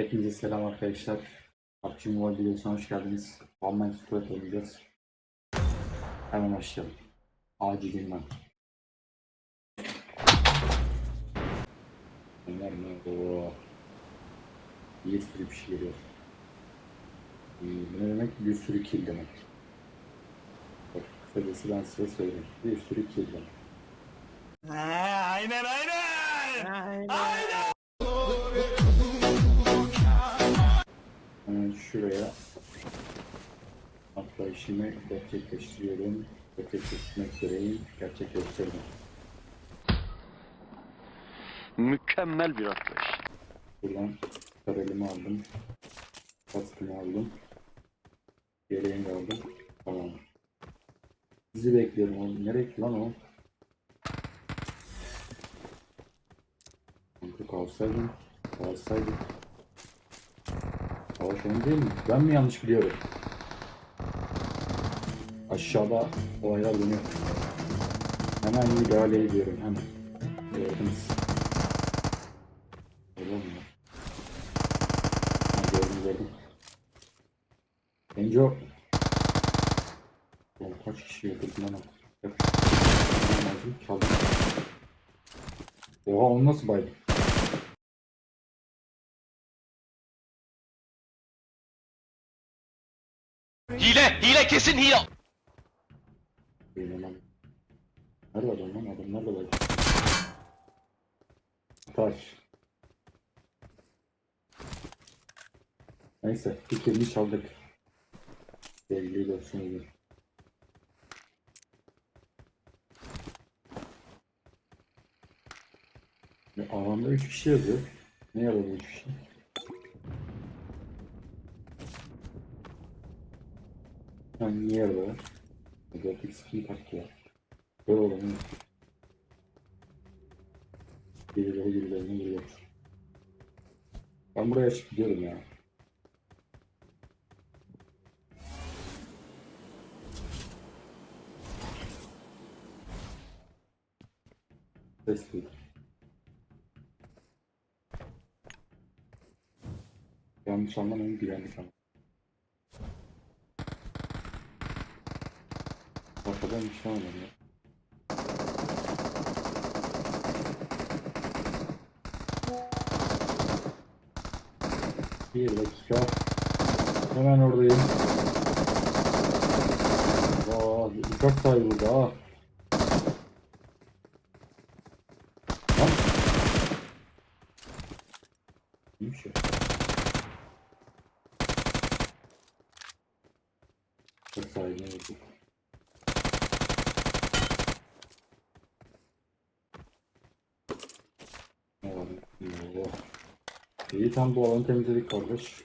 Hepinize selam arkadaşlar. PUBG Mobile videosuna hoş geldiniz. Online Squad oynayacağız. Hemen başlayalım. Acilinden. Bunlar ne? Oo. Bir sürü bir şey geliyor. Hmm, Ne demek? Bir sürü kill demek. Bak, kısacası ben size söyleyeyim. Bir sürü kill demek. aynen aynen. Hemen şuraya atlayışımı gerçekleştiriyorum. Gerçekleştirmek üzereyim. Gerçekleştirdim. Mükemmel bir atlayış. Buradan karelimi aldım. Kaskımı aldım. Yeleğimi aldım. Tamam. Sizi bekliyorum oğlum. Nereye lan o? Kanka kalsaydım. Kalsaydım. Savaş oyunu değil mi? Ben mi yanlış biliyorum? Aşağıda olaylar dönüyor. Hemen müdahale ediyorum hemen. Gördünüz. Öyle mi? Gördüm gördüm. Enjo. Oğlum kaç kişi öldürdün lan? Çaldım. Oha onu nasıl baydım? Hile, hile kesin hile. Benim lan. Nerede adam lan? Adam nerede baydım? Taş. Neyse. Fikrini çaldık. Belli olsun iyi. Ya, Alanda 3 kişi yazıyor. Ne yaradı 3 kişi? Yani niye yaradı? Grafik skin tak ya. Böyle olanı. Birileri birilerine giriyor. Ben buraya açıp gidiyorum ya. Ses duydum. Yanlış anlamayın güvenlik ama. Arkadan bir şey anlamadım ya. Bir dakika. Hemen oradayım. Aa, uçak burada ha. Ya. Uçak sahibine vurduk. Ne var? Ne var? İyi tam bu alanı temizledik kardeş.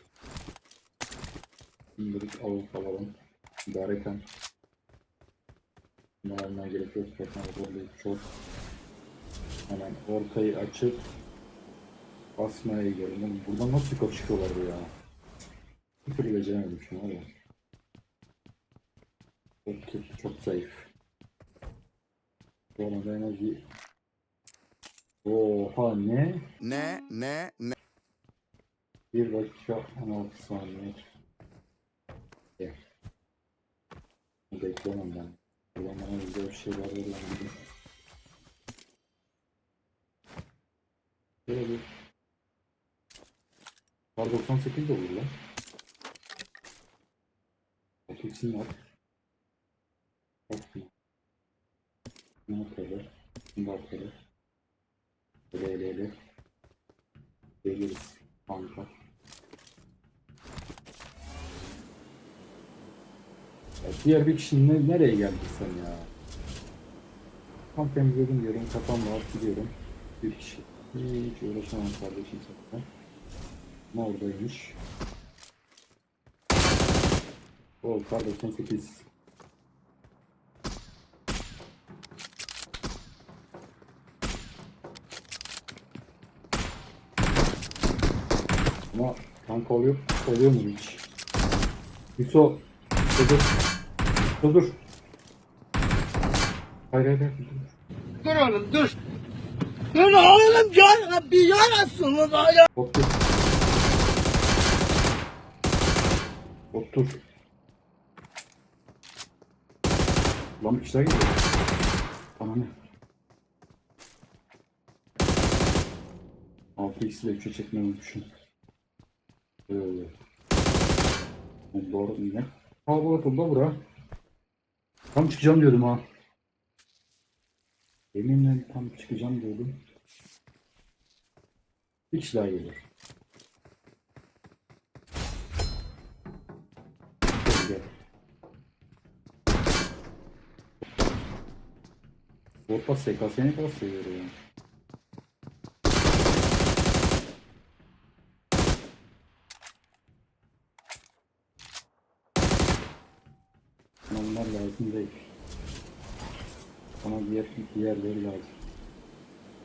Şimdilik alalım alalım. İdareten. Bunlar almaya gerek yok. Zaten zorlayıp çok. Hemen ortayı açıp basmaya. Oğlum Buradan nasıl yukarı çıkıyorlar bu ya? Bir türlü beceremedim şunu var. Çok çok zayıf. Bu arada en az bir... Oha ne? Ne ne ne. Bir dakika 16 saniye. Gel. Beklemem ben. Ulan bana güzel bir şeyler ver lan dedim. Böyle bir. Kar 98 de olur lan. Bak ikisini at. Bak bunu. Ne yapıyorlar? Bunu da atıyorlar. Böyle ele ele. Geliriz. Kanka. Diğer bir kişinin ne- nereye geldin sen ya? Tam temizledim diyorum, kafam rahat gidiyorum. Bir kişi. Hiç uğraşamam kardeşim zaten. Ne oradaymış? O kar 98. Ama kanka oluyor, oluyor mu hiç? Yusuf, dur dur. Dur. Hayır hayır hayır. dur. Oğlum dur. Dur oğlum ya bir yarasın ya. Yok. Otur. Lan bir kişiler geliyor. Ananı. 6x'le 3'e çekmeyi unutmuşum. Böyle. Oğlum Doğru yine. Kalabalık oldu bura. Tam çıkacağım diyordum ha. Yeminle tam çıkacağım diyordum. Bir kişi daha geliyor. Gel, gel. Botla SKS'ye ne kadar seviyor. Bana Onlar lazım değil. Bana diğer diğerleri lazım.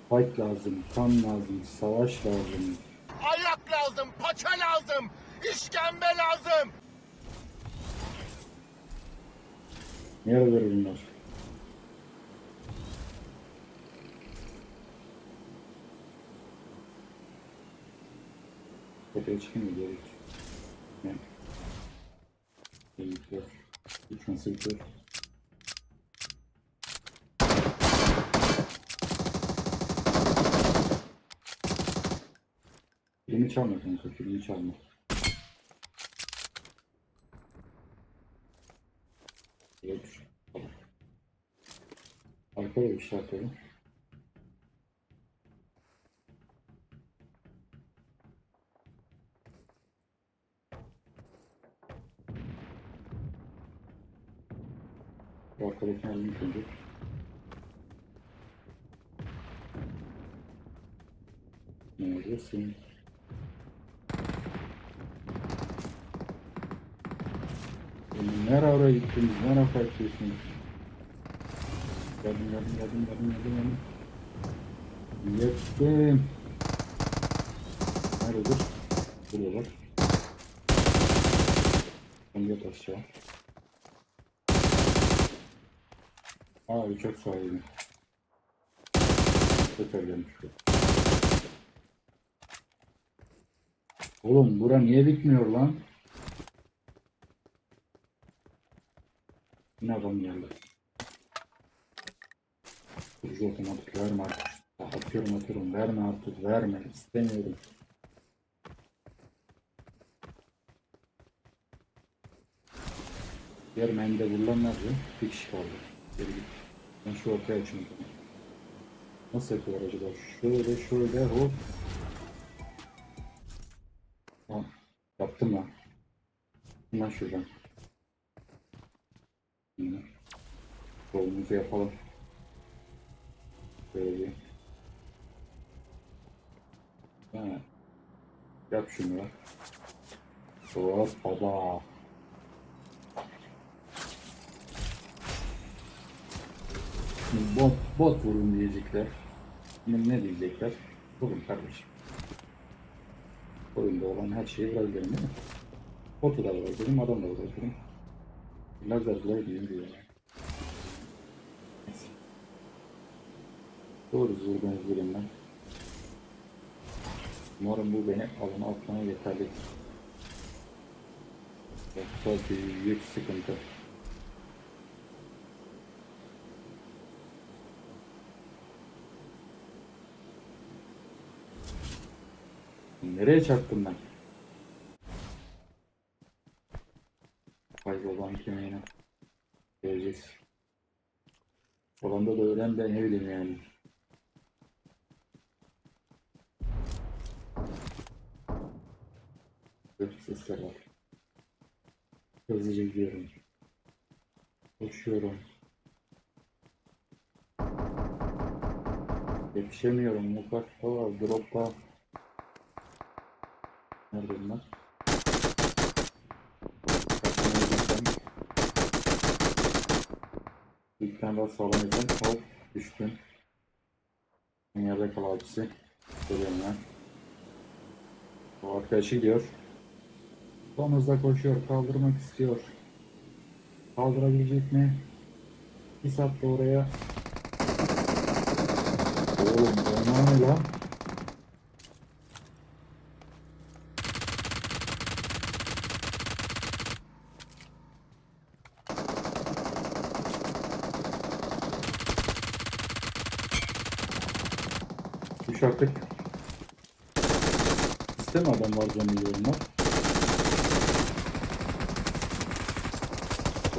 Fight lazım, kan lazım, savaş lazım. Ayak lazım, paça lazım, işkembe lazım. Nerede bunlar? Tepeye çıkayım mı geri? Ne? Eğitiyor. Üç nasıl bitiyor? Filmi çalma kanka, filmi çalma. Evet. Arkaya bir şey yapıyorum. Bu arkadaki halini koyduk. Neredesin? Nereye oraya gittiniz? Nereye farklıyorsunuz? Geldim geldim geldim geldim geldim geldim. Yettim. Nerededir? Buraya bak. Sen yat aşağı. Aa uçak sahibi. Tekrar gelmiş. Oğlum bura niye bitmiyor lan? Yine adam geldi. Kurucu otomatik verme artık. Atıyorum atıyorum verme artık verme istemiyorum. Diğer mende vurulan nerede? Bir kişi kaldı. Geri git. Ben şu ortaya açayım. Nasıl yapıyorlar acaba? Şöyle şöyle hop. Tamam. Yaptım lan. Hemen şuradan. Rolumuzu yapalım. Böyle. Ha. Yap şunu. Hop baba. Bot, bot vurun diyecekler. Şimdi ne diyecekler? Vurun kardeşim. Oyunda olan her şeyi vurabilirim değil mi? Botu da vurabilirim, adam da vurabilirim. Lazer diyor. Neyse. Doğru vurduğunuz birinden. Umarım bu beni alana atmaya yeterlidir. Yoksa büyük sıkıntı. Nereye çarptım ben? Kaybolan kemiğine. Göreceğiz. Olanda da öğren de ne bileyim yani. Dur sesler var. Hızlıca gidiyorum. Koşuyorum. Yetişemiyorum. Mutfakta var. Dropta. Nerede bunlar? Bir tane daha sağlam izin. Hop düştüm. Yerde kal abisi. Görüyorum ben. O arkadaşı gidiyor. Son hızla koşuyor. Kaldırmak istiyor. Kaldırabilecek mi? Bir saat de oraya. Oğlum ne lan? 3 artık. İsteme adam var zannediyorum var.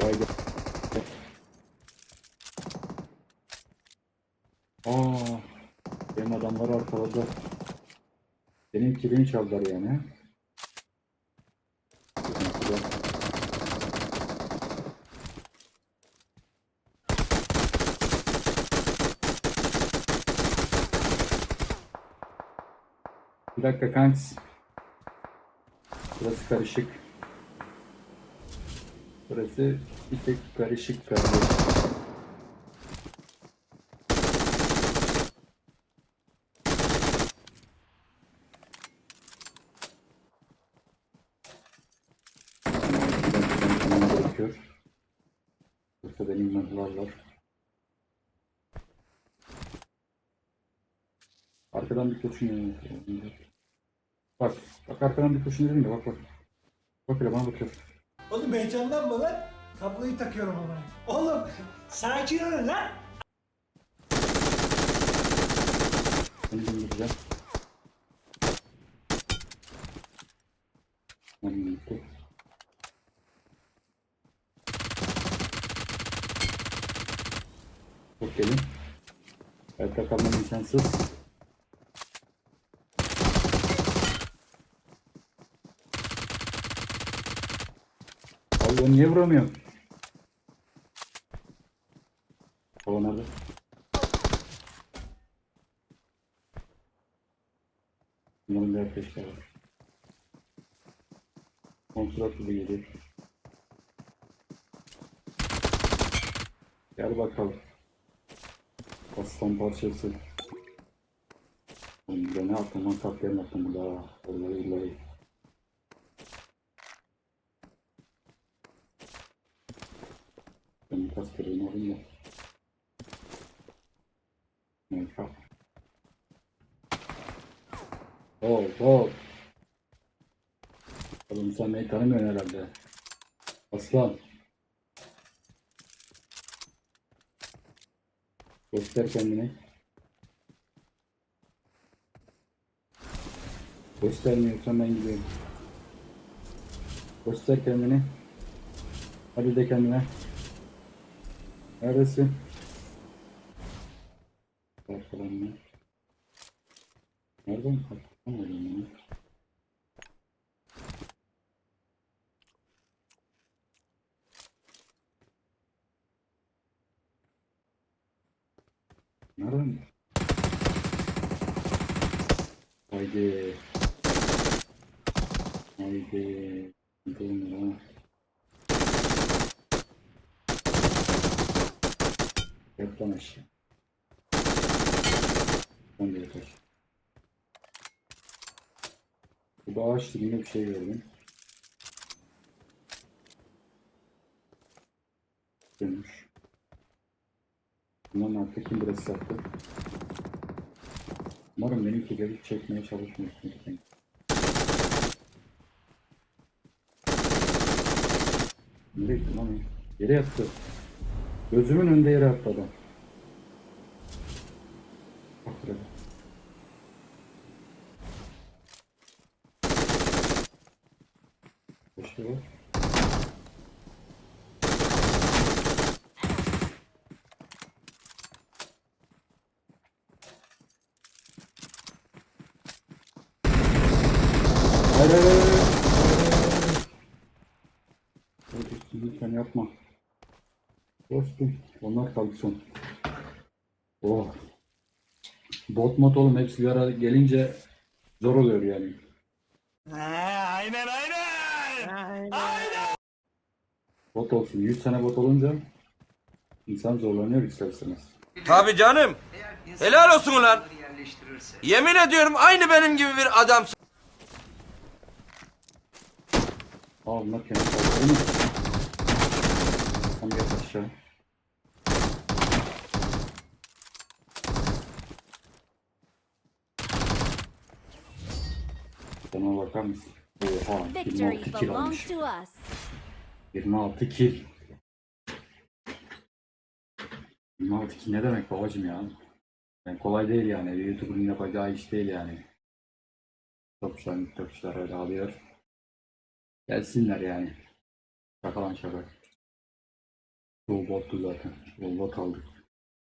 Vay be. Aa, benim adamlar arkaladı. Benim kilimi çaldılar yani. Bir dakika kanks. Burası karışık. Burası bir tek karışık kardeş. Yoksa benim mehlarlar. Arkadan bir kurşun yanıyor. Bak, bak arkadan bir kurşun dedim ya bak bak. Bak hele bana bakıyor. Oğlum heyecanlanma lan. Kabloyu takıyorum ama. Oğlum sakin olun lan. Seni dinleyeceğim. Ben gitti. Çok gelin. Hayatta kalmam imkansız. Allah niye vuramıyorum? Hava nerede? Bunların bir arkadaşlar var. Kontrol gibi geliyor. Gel bakalım. Aslan parçası. Burada ne yaptım lan katliam yaptım burada. Vallahi billahi. Ben kas kırığını alayım da. Evet, kalk. Hop hop. Oğlum sen beni tanımıyorsun herhalde. Aslan. Göster kendini. Göstermiyorsan ben gidiyorum. Göster kendini. Hadi de kendine. Neredesin? Arkadan ne? Nereden kalktın ya? Nereden? Haydi. Haydi. Gidelim ya. Yat lan aşağı. Ben de aşağı. Bu ağaç dibinde bir şey gördüm. Bunların artık kim burası sattı? Umarım benimki gelip çekmeye çalışmıyorsun. Nereye gitti lan? Yere yattı. Gözümün önünde yere adam. Bak buraya. Başka var. Hayır hayır Lütfen yapma. Dostum. Onlar kaldı son. Oh. Bot mod oğlum hepsi bir ara gelince zor oluyor yani. aynen aynen. Bot olsun. 100 tane bot olunca insan zorlanıyor ister istemez. Tabii canım. Helal olsun ulan. Yemin ediyorum aynı benim gibi bir adamsın. Aa bunlar kendi kaldı? Tam yat aşağı. Bana bakar mısın? Oha Victory 26 kill almış. to us. 26 kill. 26 kill ne demek babacım ya? Yani kolay değil yani. YouTuber'ın yapacağı iş değil yani. Topçular, topçular öyle alıyor. Gelsinler yani. Şaka lan şaka. Çoğu bottu zaten. Çoğu bot aldık.